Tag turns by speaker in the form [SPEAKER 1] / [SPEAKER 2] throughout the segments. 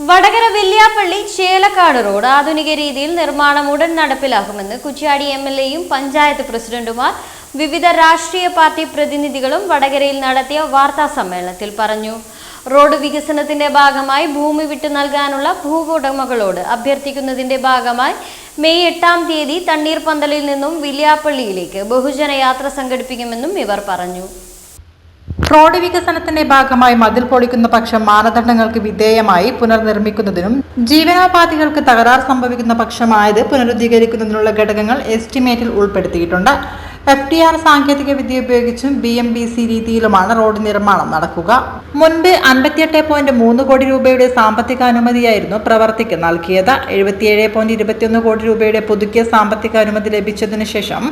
[SPEAKER 1] Vadakara Velliyappally Chelakkad road ആധുനിക രീതിയിൽ നിർമ്മാണം ഉടൻ നടപ്പിലാക്കുമെന്ന് കുറ്റ്യാടി എം എൽ എയും പഞ്ചായത്ത് പ്രസിഡന്റുമാർ വിവിധ രാഷ്ട്രീയ പാർട്ടി പ്രതിനിധികളും വടകരയിൽ നടത്തിയ വാർത്താ സമ്മേളനത്തിൽ പറഞ്ഞു. റോഡ് വികസനത്തിന്റെ ഭാഗമായി ഭൂമി വിട്ടു നൽകാനുള്ള ഭൂവുടമകളോട് അഭ്യർത്ഥിക്കുന്നതിന്റെ ഭാഗമായി മെയ് എട്ടാം തീയതി തണ്ണീർപന്തലിൽ നിന്നും വില്യാപ്പള്ളിയിലേക്ക് ബഹുജന യാത്ര സംഘടിപ്പിക്കുമെന്നും ഇവർ പറഞ്ഞു.
[SPEAKER 2] റോഡ് വികസനത്തിന്റെ ഭാഗമായി മതിൽ പൊളിക്കുന്ന പക്ഷം മാനദണ്ഡങ്ങൾക്ക് വിധേയമായി പുനർനിർമ്മിക്കുന്നതിനും ജീവനോപാധികൾക്ക് തകരാർ സംഭവിക്കുന്ന പക്ഷമായത് പുനരുദ്ധീകരിക്കുന്നതിനുള്ള ഘടകങ്ങൾ എസ്റ്റിമേറ്റിൽ ഉൾപ്പെടുത്തിയിട്ടുണ്ട്. എഫ് ടി ആർ സാങ്കേതിക വിദ്യ ഉപയോഗിച്ചും ബി എം ബി സി രീതിയിലുമാണ് റോഡ് നിർമ്മാണം നടക്കുക. മുൻപ് അൻപത്തിയെട്ട് പോയിന്റ് മൂന്ന് കോടി രൂപയുടെ സാമ്പത്തിക അനുമതിയായിരുന്നു പ്രവർത്തിക്ക് നൽകിയത്. എഴുപത്തിയേഴ് പോയിന്റ് ഇരുപത്തിയൊന്ന് കോടി രൂപയുടെ പുതുക്കിയ സാമ്പത്തിക അനുമതി ലഭിച്ചതിനു ശേഷം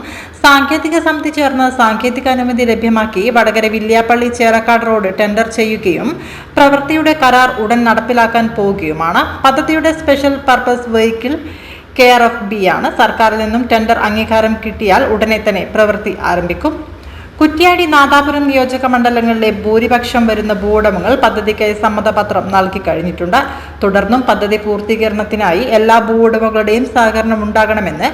[SPEAKER 2] സാങ്കേതിക സമിതി ചേർന്ന് സാങ്കേതിക അനുമതി ലഭ്യമാക്കി വടകര വില്യാപ്പള്ളി ചേറക്കാട് റോഡ് ടെൻഡർ ചെയ്യുകയും പ്രവൃത്തിയുടെ കരാർ ഉടൻ നടപ്പിലാക്കാൻ പോവുകയുമാണ് പദ്ധതിയുടെ special purpose vehicle care of B ആണ്. സർക്കാരിൽ നിന്നും ടെൻഡർ അംഗീകാരം കിട്ടിയാൽ ഉടനെ തന്നെ പ്രവൃത്തി ആരംഭിക്കും. കുറ്റ്യാടി നാദാപുരം നിയോജക മണ്ഡലങ്ങളിലെ ഭൂരിപക്ഷം വരുന്ന ഭൂവുടമകൾ പദ്ധതിക്കായി സമ്മതപത്രം നൽകി കഴിഞ്ഞിട്ടുണ്ട്. തുടർന്നും പദ്ധതി പൂർത്തീകരണത്തിനായി എല്ലാ ഭൂവുടമകളുടെയും സഹകരണം ഉണ്ടാകണമെന്ന്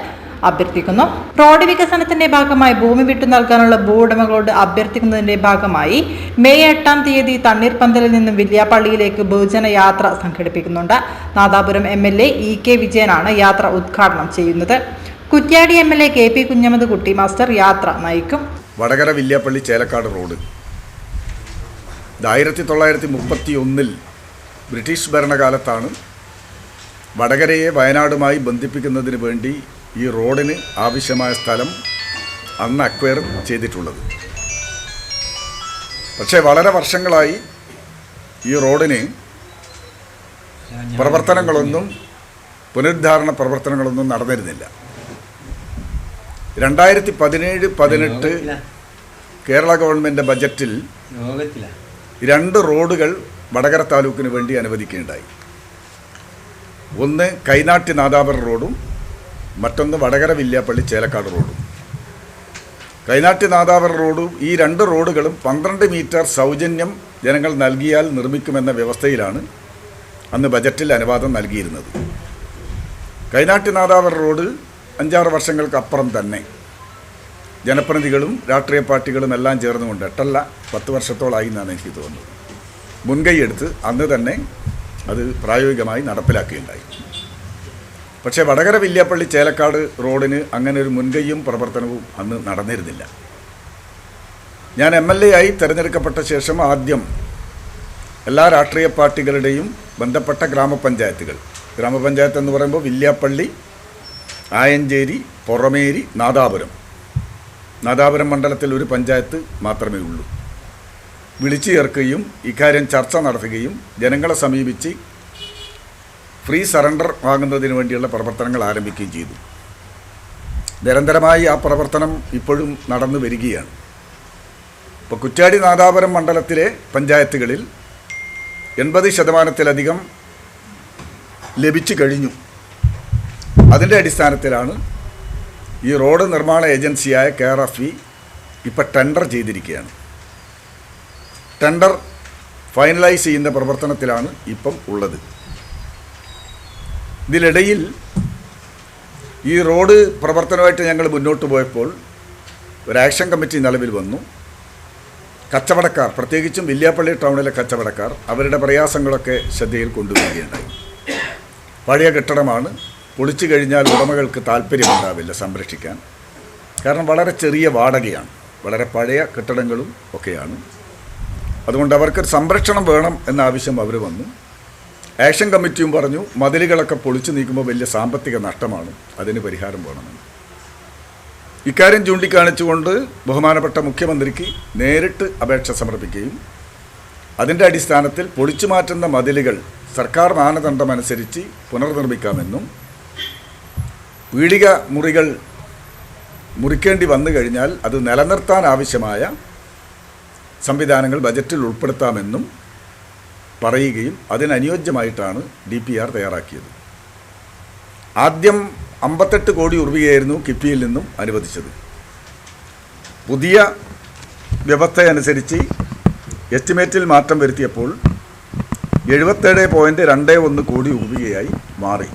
[SPEAKER 2] അഭ്യർത്ഥിക്കുന്നു. റോഡ് വികസനത്തിന്റെ ഭാഗമായി ഭൂമി വിട്ടു നൽകാനുള്ള ഭൂവുടമകളോട് അഭ്യർത്ഥിക്കുന്നതിന്റെ ഭാഗമായി മെയ് എട്ടാം തീയതി തണ്ണീർപന്തലിൽ നിന്നും വില്യാപ്പള്ളിയിലേക്ക് ബഹുജന യാത്ര സംഘടിപ്പിക്കുന്നുണ്ട്. Nadapuram M L A E K വിജയനാണ് യാത്ര ഉദ്ഘാടനം ചെയ്യുന്നത്. Kuttiadi M L A K P Kunhammad Kutty master യാത്ര നയിക്കും.
[SPEAKER 3] വടകര വില്യാപ്പള്ളി ചേലക്കാട് റോഡ്. ആയിരത്തി തൊള്ളായിരത്തി മുപ്പത്തി ഒന്നിൽ ബ്രിട്ടീഷ് ഭരണകാലത്താണ് വടകരയെ വയനാടുമായി ബന്ധിപ്പിക്കുന്നതിന് വേണ്ടി ഈ റോഡിന് ആവശ്യമായ സ്ഥലം അന്ന് അക്വയർ ചെയ്തിട്ടുള്ളത്. പക്ഷേ വളരെ വർഷങ്ങളായി ഈ റോഡിന് പ്രവർത്തനങ്ങളൊന്നും പുനരുദ്ധാരണ പ്രവർത്തനങ്ങളൊന്നും നടന്നിരുന്നില്ല. രണ്ടായിരത്തി പതിനേഴ് പതിനെട്ട് കേരള ഗവൺമെന്റ് ബജറ്റിൽ രണ്ട് റോഡുകൾ വടകര താലൂക്കിന് വേണ്ടി അനുവദിക്കുകയുണ്ടായി. ഒന്ന് കൈനാട്ടി നാദാപുരം റോഡും മറ്റൊന്ന് വടകര വില്യാപ്പള്ളി ചേലക്കാട് റോഡും. കൈനാട്ടി നാദാവർ റോഡും ഈ രണ്ട് റോഡുകളും പന്ത്രണ്ട് മീറ്റർ സൗജന്യം ജനങ്ങൾ നൽകിയാൽ നിർമ്മിക്കുമെന്ന വ്യവസ്ഥയിലാണ് അന്ന് ബജറ്റിൽ അനുവാദം നൽകിയിരുന്നത്. കൈനാട്ടി നാദാവർ റോഡ് അഞ്ചാറ് വർഷങ്ങൾക്കപ്പുറം തന്നെ. ജനപ്രതിനിധികളും രാഷ്ട്രീയ പാർട്ടികളും എല്ലാം ചേർന്നുകൊണ്ട് എട്ടല്ല പത്ത് വർഷത്തോളായി എന്നാണ് എനിക്ക് തോന്നുന്നത്. മുൻകൈയെടുത്ത് അന്ന് തന്നെ അത് പ്രായോഗികമായി നടപ്പിലാക്കുകയുണ്ടായി. പക്ഷേ വടകര വില്യാപ്പള്ളി ചേലക്കാട് റോഡിന് അങ്ങനെ ഒരു മുൻകൈയും പ്രവർത്തനവും അന്ന് നടന്നിരുന്നില്ല. ഞാൻ എം എൽ എ ആയി തിരഞ്ഞെടുക്കപ്പെട്ട ശേഷം ആദ്യം എല്ലാ രാഷ്ട്രീയ പാർട്ടികളുടെയും ബന്ധപ്പെട്ട ഗ്രാമപഞ്ചായത്തുകൾ. ഗ്രാമപഞ്ചായത്ത് എന്ന് പറയുമ്പോൾ വില്യാപ്പള്ളി ആയഞ്ചേരി പുറമേരി നാദാപുരം. നാദാപുരം മണ്ഡലത്തിൽ ഒരു പഞ്ചായത്ത് മാത്രമേ ഉള്ളൂ. വിളിച്ചു ചേർക്കുകയും ഇക്കാര്യം ചർച്ച നടത്തുകയും ജനങ്ങളെ സമീപിച്ച് ഫ്രീ സറണ്ടർ വാങ്ങുന്നതിന് വേണ്ടിയുള്ള പ്രവർത്തനങ്ങൾ ആരംഭിക്കുകയും ചെയ്തു. നിരന്തരമായി ആ പ്രവർത്തനം ഇപ്പോഴും നടന്നു വരികയാണ്. ഇപ്പോൾ കുറ്റാടി നാദാപുരം മണ്ഡലത്തിലെ പഞ്ചായത്തുകളിൽ എൺപത് ശതമാനത്തിലധികം ലഭിച്ചു കഴിഞ്ഞു. അതിന്റെ അടിസ്ഥാനത്തിലാണ് ഈ റോഡ് നിർമ്മാണ ഏജൻസിയായ കെയർ എഫ് ഇ ഇപ്പം ടെൻഡർ ചെയ്തിരിക്കുകയാണ്. ടെൻഡർ ഫൈനലൈസ് ചെയ്യുന്ന പ്രവർത്തനത്തിലാണ് ഇപ്പം ഉള്ളത്. ഇതിനിടയിൽ ഈ റോഡ് പ്രവർത്തനമായിട്ട് ഞങ്ങൾ മുന്നോട്ട് പോയപ്പോൾ ഒരു ആക്ഷൻ കമ്മിറ്റി നിലവിൽ വന്നു. കച്ചവടക്കാർ പ്രത്യേകിച്ചും വില്യാപ്പള്ളി ടൗണിലെ കച്ചവടക്കാർ അവരുടെ പ്രയാസങ്ങളൊക്കെ ശ്രദ്ധയിൽ കൊണ്ടുവരികയുണ്ടായി. പഴയ കെട്ടിടമാണ്. പൊളിച്ചു കഴിഞ്ഞാൽ ഉടമകൾക്ക് താല്പര്യമുണ്ടാവില്ല സംരക്ഷിക്കാൻ. കാരണം വളരെ ചെറിയ വാടകയാണ്. വളരെ പഴയ കെട്ടിടങ്ങളും ഒക്കെയാണ്. അതുകൊണ്ട് അവർക്ക് സംരക്ഷണം വേണം എന്ന ആവശ്യം അവർ വന്നു. ആക്ഷൻ കമ്മിറ്റിയും പറഞ്ഞു മതിലുകളൊക്കെ പൊളിച്ചു നീക്കുമ്പോൾ വലിയ സാമ്പത്തിക നഷ്ടമാണ്. അതിന് പരിഹാരം വേണമെന്ന്. ഇക്കാര്യം ചൂണ്ടിക്കാണിച്ചുകൊണ്ട് ബഹുമാനപ്പെട്ട മുഖ്യമന്ത്രിക്ക് നേരിട്ട് അപേക്ഷ സമർപ്പിക്കുകയും അതിന്റെ അടിസ്ഥാനത്തിൽ പൊളിച്ചു മാറ്റുന്ന മതിലുകൾ സർക്കാർ മാനദണ്ഡമനുസരിച്ച് പുനർനിർമ്മിക്കാമെന്നും പീടിക മുറികൾ മുറിക്കേണ്ടി വന്നു കഴിഞ്ഞാൽ അത് നിലനിർത്താൻ ആവശ്യമായ സംവിധാനങ്ങൾ ബജറ്റിൽ ഉൾപ്പെടുത്താമെന്നും പറയുകയും അതിനനുയോജ്യമായിട്ടാണ് ഡി പി ആർ തയ്യാറാക്കിയത്. ആദ്യം അമ്പത്തെട്ട് കോടി രൂപയായിരുന്നു കിഫ്ബിയിൽ നിന്നും അനുവദിച്ചത്. പുതിയ വ്യവസ്ഥയനുസരിച്ച് എസ്റ്റിമേറ്റിൽ മാറ്റം വരുത്തിയപ്പോൾ എഴുപത്തേഴ് പോയിന്റ് രണ്ട് ഒന്ന് കോടി രൂപയായി മാറി.